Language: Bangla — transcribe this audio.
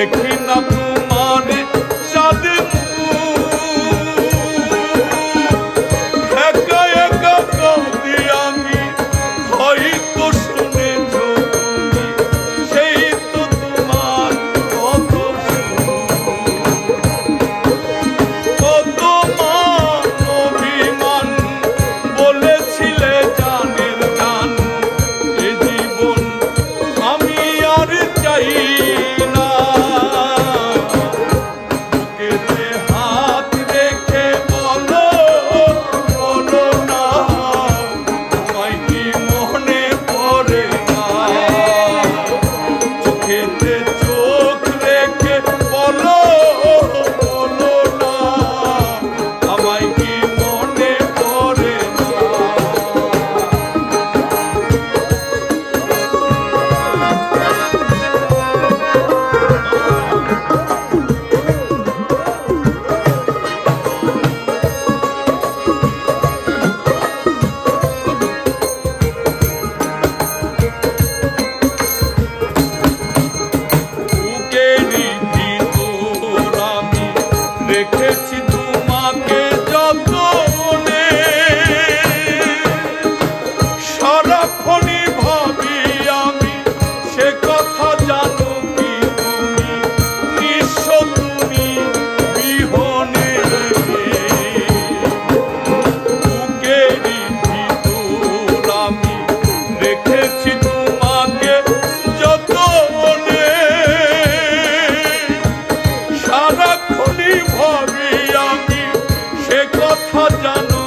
দেখি না পেয়েছি তোমাকে যত মনে সারাক্ষণই ভাবি আমি সে কথা জানো